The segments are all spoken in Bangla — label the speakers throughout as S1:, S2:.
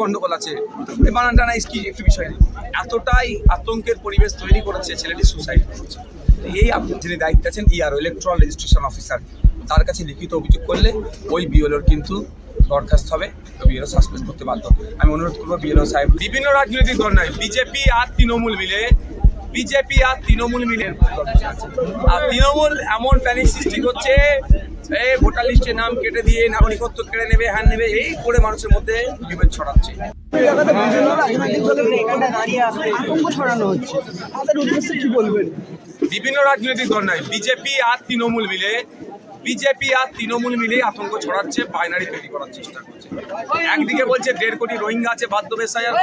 S1: গন্ডগোল আছে। কি একটু বিষয় নেই এতটাই আতঙ্কের পরিবেশ তৈরি করেছে ছেলেটি সুসাইড করেছে। এই আপনি যিনি দায়িত্বে আছেন ইআরও ইলেকট্রাল রেজিস্ট্রেশন অফিসার তার কাছে লিখিত অভিযোগ করলে ওই বিএলওর কিন্তু দরখাস্ত হবে। বিএলও সাসপেন্ড করতে বাধ্য আমি অনুরোধ করব বিএলও সাহেব, বিভিন্ন রাজনৈতিক দল নয় বিজেপি আর তৃণমূল মিলে বিজেপি আর তৃণমূল মিলে আর তৃণমূল এমন প্যানিক সৃষ্টি করছে ভোটার লিস্টের নাম কেটে দিয়ে নাগরিকত্ব কেড়ে নেবে হ্যান নেবে, এই করে মানুষের মধ্যে বিভেদ ছড়াচ্ছে।
S2: বিভিন্ন রাজনৈতিক
S1: দল নয় বিজেপি আর তৃণমূল মিলে বিজেপি আর তৃণমূল মিলে আতঙ্ক ছড়াচ্ছে বাইনারি তৈরি করার চেষ্টা করছে একদিকে বলছে দেড় কোটি রোহিঙ্গা আছে বাধ্য বেসাইয়ার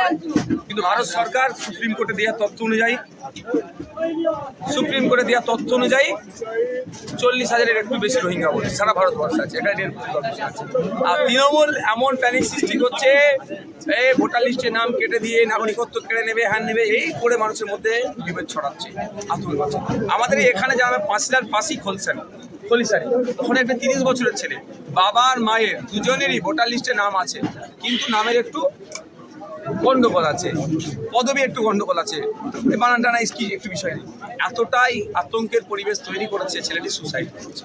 S1: কিন্তু ভারত সরকার সুপ্রিম কোর্টে দেওয়া তথ্য অনুযায়ী, সুপ্রিম কোর্টে দেওয়া তথ্য অনুযায়ী চল্লিশ হাজারের একটু বেশি রোহিঙ্গা বলছে সারা ভারতবর্ষে আছে এটা দেড় কোটি আছে আর তৃণমূল এমন প্যানিক সৃষ্টি করছে, এই ভোটার লিস্টে নাম কেটে দিয়ে নাগরিকত্ব কেড়ে নেবে হ্যাঁ নেবে, এই করে মানুষের মধ্যে বিভেদ ছড়াচ্ছে, আতঙ্ক। আমাদের এখানে যারা পাঁচলার পাশেই খোলছেন খলিসারি তখন একটা তিরিশ বছরের ছেলে। বাবার মায়ের দুজনেরই ভোটার লিস্টে নাম আছে, কিন্তু নামের একটু গণ্ডগোল আছে। পদবি একটু গণ্ডগোল আছে। বানান টানা কি একটু বিষয় নেই এতটাই আতঙ্কের পরিবেশ তৈরি করেছে ছেলেটি সুসাইড করেছে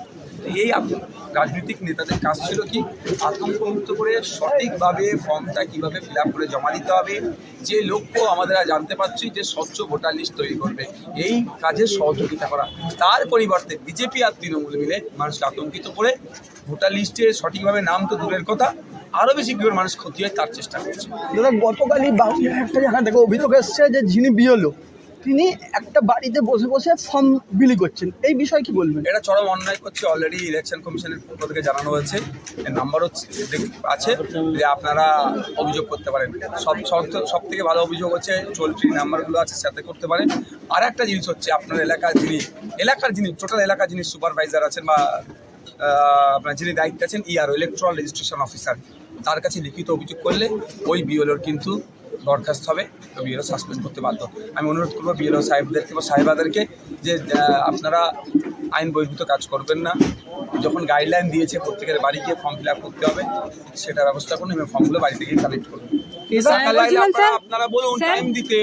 S1: এই রাজনৈতিক নেতাদের কাজ ছিল কি আতঙ্ক মুক্ত করে সঠিকভাবে ফর্মটা কীভাবে ফিল আপ করে জমা দিতে হবে? যে লক্ষ্য আমাদের আজ জানতে পারছি যে স্বচ্ছ ভোটার লিস্ট তৈরি করবে। এই কাজে সহযোগিতা করা। তার পরিবর্তে বিজেপি আর তৃণমূল মিলে মানুষকে আতঙ্কিত করে ভোটার লিস্টে সঠিকভাবে নাম তো দূরের কথা আরও বেশি কীভাবে মানুষ ক্ষতি হয় তার চেষ্টা করছে।
S2: গতকালই বাউলিয়ার একটা জায়গা থেকে অভিযোগ এসছে যে যিনি বিয়লো তিনি একটা বাড়িতে বসে বসে ফর্ম বিলি করছেন। এই বিষয়ে কি বলবেন?
S1: এটা চরম অন্যায় করছে অলরেডি ইলেকশন কমিশনের পক্ষ থেকে জানানো হয়েছে। এর নাম্বার হচ্ছে আছে যে আপনারা অভিযোগ করতে পারেন। সব, সব- থেকে ভালো অভিযোগ হচ্ছে ফ্রি নাম্বারগুলো আছে, সাথে করতে পারেন। আর একটা জিনিস হচ্ছে, আপনার এলাকার যিনি এলাকার যিনি টোটাল এলাকার যিনি সুপারভাইজার আছেন বা আপনার যিনি দায়িত্বে আছেন ইআরও ইলেকট্রাল রেজিস্ট্রেশন অফিসার তার কাছে লিখিত অভিযোগ করলে ওই বিএলওর কিন্তু বরখাস্ত হবে তো বিএলও সাসপেন্ড করতে বাধ্য। আমি অনুরোধ করব বিএলও সাহেবদেরকে বা সাহেবাদেরকে যে আপনারা আইন বহির্ভূত কাজ করবেন না। যখন গাইডলাইন দিয়েছে প্রত্যেকের বাড়ি গিয়ে ফর্ম ফিল আপ করতে হবে সেটা ব্যবস্থা করুন এবং ফর্মগুলো বাড়ি থেকে কালেক্ট করুন। আপনারা বলুন টাইম দিতে।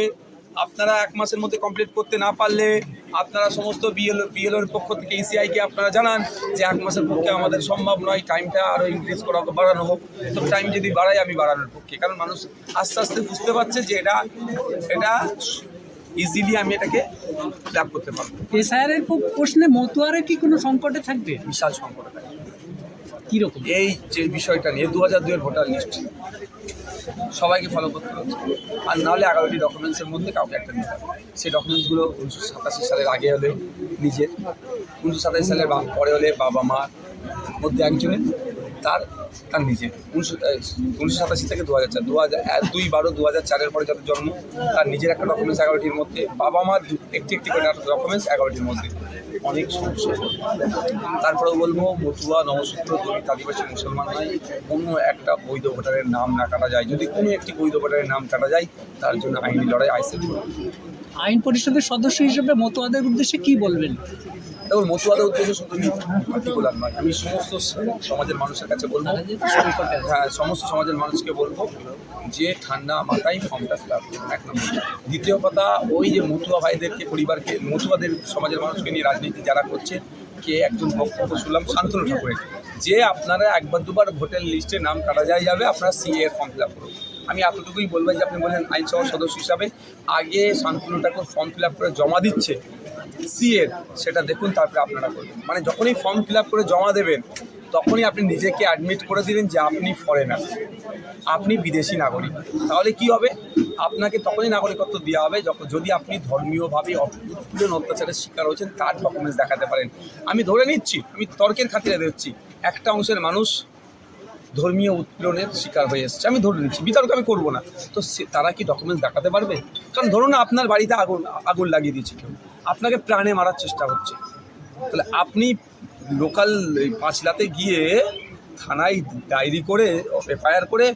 S1: আপনারা এক মাসের মধ্যে কমপ্লিট করতে না পারলে আপনারা সমস্ত বিএলও বিএলওর পক্ষ থেকে ইসিআইকে আপনারা জানান যে এক মাসের পক্ষে আমাদের সম্ভব নয় টাইমটা আরও ইনক্রিজ করা বাড়ানো হোক। তো টাইম যদি বাড়াই আমি বাড়ানোর পক্ষে। কারণ মানুষ আস্তে আস্তে বুঝতে পারছে যে এটা এটা ইজিলি আমি এটাকে লাভ করতে পারব।
S3: এসআইআর এর প্রশ্নে মতুয়ারা কি কোনো সংকটে থাকবে?
S1: বিশাল সংকট এটা।
S3: কীরকম?
S1: এই যে বিষয়টা নিয়ে দু হাজার দুয়ের ভোটার লিস্ট। সবাইকে ফলো করতে হচ্ছে। আর নাহলে এগারোটি ডকুমেন্টসের মধ্যে কাউকে একটা নিতে হবে সেই ডকুমেন্টসগুলো উনিশশো সাতাশি সালের আগে হলে নিজের, উনিশশো সাতাশি সালের পরে হলে বাবা মার মধ্যে একজনের। তার তার নিজের উনিশশো উনিশশো সাতাশি থেকে দু হাজার চার দু হাজার এক, দুই বারো দু হাজার চারের পরে যাদের জন্ম তার নিজের একটা ডকুমেন্টস এগারোটির মধ্যে বাবা মার দু- একটি একটি করে ডকুমেন্টস এগারোটির মধ্যে। অনেক সমস্যা। তারপরেও বলব মতুয়া নবসূত্র দলিত আদিবাসী মুসলমান নয় কোনো একটা বৈধ ভোটারের নাম না কাটা যায়। যদি কোনো একটি বৈধ ভোটারের নাম কাটা যায় তার জন্য আইনি লড়াই আইসেল
S3: আইন পরিষদের সদস্য হিসেবে মতুয়াদের উদ্দেশ্যে কি বলবেন?
S1: দেখুন মতুয়াদের উদ্দেশ্য শুধু পার্টিকুলার নয়, আমি সমস্ত সমাজের মানুষের কাছে বলব। হ্যাঁ সমস্ত সমাজের মানুষকে বলব যে ঠান্ডা মাথায় ফর্মটা ফিল আপ এক নম্বর দ্বিতীয় কথা, ওই যে মতুয়া ভাইদেরকে, পরিবারকে, মতুয়াদের সমাজের মানুষকে নিয়ে রাজনীতি যারা করছে, কে একজন বক্তব্য শুনলাম, শান্তনু ঠাকুরের যে আপনারা একবার দুবার ভোটের লিস্টে নাম কাটা যায় যাবে, আপনারা সিএ ফর্ম ফিল আপ করুন আমি এতটুকুই বলব যে আপনি বললেন আইনসভা সদস্য হিসাবে আগে Shantanu Thakur form fill up করে জমা দিচ্ছে সিএর সেটা দেখুন তারপরে আপনারা করবেন মানে যখনই ফর্ম ফিল আপ করে জমা দেবেন, তখনই আপনি নিজেকে অ্যাডমিট করে দিলেন যে আপনি ফরেনার আপনি বিদেশি নাগরিক। তাহলে কি হবে? আপনাকে তখনই নাগরিকত্ব দেওয়া হবে যখন যদি আপনি ধর্মীয়ভাবে উৎপীড়ন অত্যাচারের শিকার হয়েছেন, তার ডকুমেন্টস দেখাতে পারেন। আমি ধরে নিচ্ছি, আমি তর্কের খাতিরে দিচ্ছি একটা অংশের মানুষ ধর্মীয় উৎপীড়নের শিকার হয়ে এসছে। আমি ধরে নিচ্ছি, বিতর্ক আমি করব না। তো সে- তারা কি ডকুমেন্টস দেখাতে পারবে? কারণ ধরুন আপনার বাড়িতে আগুন আগুন লাগিয়ে দিয়েছে আপনাকে প্রাণে মারার চেষ্টা হচ্ছে। তাহলে আপনি লোকাল পাঁচলাতে গিয়ে থানায় ডায়েরি করে, এফআইআর করে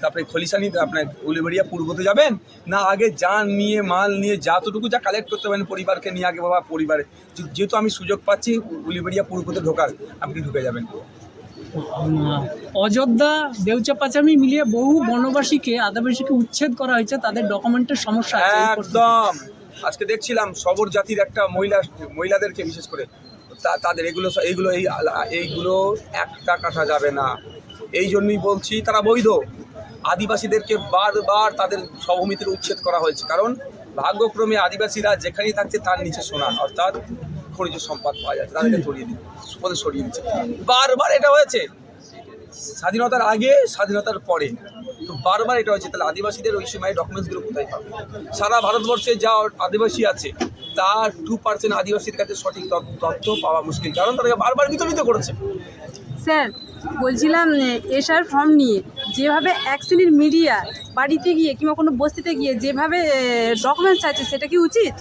S1: তারপরে খলিশানি, আপনার উলিবেড়িয়া পূর্বতে যাবেন। না, আগে যান নিয়ে, মাল নিয়ে, যতটুকু যা কালেক্ট করতে পারেন পরিবারকে নিয়ে, আগে বাবা পরিবারে। যেহেতু আমি সুযোগ পাচ্ছি, উলিবেড়িয়া পূর্বতে ঢোকার, আপনি ঢুকে যাবেন।
S3: অযোধ্যা দেউচা পাচামি মিলিয়ে বহু বনবাসীকে, আদিবাসীকে উচ্ছেদ করা হয়েছে, তাদের ডকুমেন্টের সমস্যা
S1: একদম। আজকে দেখছিলাম সবর জাতির একটা মহিলা, মহিলাদেরকে বিশেষ করে। তাদের এগুলো এইগুলো এই এইগুলো একটা কাটা যাবে না। এই জন্যই বলছি, তারা বৈধ। আদিবাসীদেরকে বারবার তাদের সভূমি থেকে উচ্ছেদ করা হয়েছে। কারণ, ভাগ্যক্রমে আদিবাসীরা যেখানেই থাকছে, তার নিচে সোনা, অর্থাৎ খনিজ সম্পদ পাওয়া যাচ্ছে তাদেরকে সরিয়ে দিচ্ছে ওদের সরিয়ে দিচ্ছে। বারবার এটা হয়েছে। স্বাধীনতার আগে স্বাধীনতার পরে। তো বারবার এটা হয়েছে তাহলে আদিবাসীদের ওই সময় ডকুমেন্টসগুলো কোথায় পাবে? সারা ভারতবর্ষে যা আদিবাসী আছে তার টু পার্সেন্ট আদিবাসীর কাছে সঠিক তথ্য তথ্য পাওয়া মুশকিল। কারণ তাদেরকে বারবার বিতর্কিত করেছে।
S4: স্যার বলছিলাম এসআর ফর্ম নিয়ে। যেভাবে এক শ্রেণির মিডিয়া বাড়িতে গিয়ে কিংবা কোনো বস্তিতে গিয়ে যেভাবে ডকুমেন্টস আছে সেটা কি উচিত?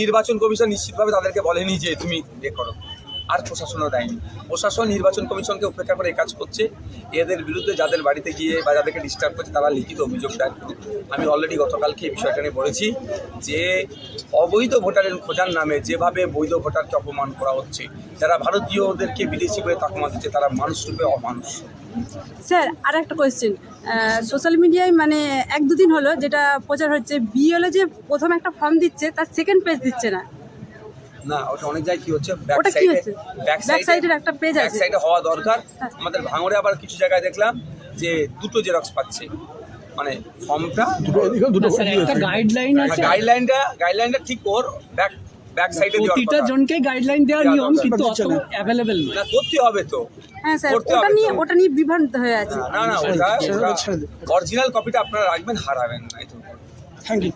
S1: নির্বাচন কমিশন নিশ্চিতভাবে তাদেরকে বলেনি যে তুমি করো। আর প্রশাসনও দেয়নি। প্রশাসন, নির্বাচন কমিশনকে উপেক্ষা করে কাজ করছে। এদের বিরুদ্ধে যাদের বাড়িতে গিয়ে বা যাদেরকে ডিস্টার্ব করছে, তারা লিখিত অভিযোগ দেয় আমি অলরেডি গতকালকে এই বিষয়টা নিয়ে বলেছি যে, অবৈধ ভোটারের খোঁজার নামে যেভাবে বৈধ ভোটারকে অপমান করা হচ্ছে, যারা ভারতীয়দেরকে বিদেশি বলে তাকমা দিচ্ছে তারা মানুষ মানুষরূপে অমানুষ।
S4: স্যার আর একটা কোয়েশ্চেন সোশ্যাল মিডিয়ায় মানে এক দুদিন হলো, যেটা প্রচার হচ্ছে বিএলও যে প্রথম একটা ফর্ম দিচ্ছে, তার সেকেন্ড পেজ দিচ্ছে না।
S1: না ওটা অনেক জায়গায় কি হচ্ছে? ব্যাক সাইডে
S4: হচ্ছে?
S1: ব্যাক
S4: Back side এর একটা
S1: ব্যাক সাইডে হওয়া দরকার।
S4: হ্যাঁ।
S1: আমাদের ভাঙড়ে আবার কিছু জায়গায় দেখলাম যে দুটো জেরক্স পাচ্ছে। মানে ফর্মটা
S2: দুটো দুটো
S3: একটা গাইডলাইন আছে।
S1: গাইডলাইনটা গাইডলাইনটা ঠিক ওর ব্যাক ব্যাক সাইডে
S3: প্রতিটা জনকে গাইডলাইন দেওয়ার
S1: দেওয়া
S3: নিয়ম কিন্তু অত
S2: না।
S3: অ্যাভেলেবেল নয়।
S1: না করতে হবে তো।
S4: হ্যাঁ স্যার
S1: করতে
S4: ওটা নিয়ে ওটা নিয়ে বিভ্রান্ত হয়ে আছে।
S1: না না ওটা। অরিজিনাল কপিটা আপনারা রাখবেন হারাবেন না
S2: থ্যাংক ইউ.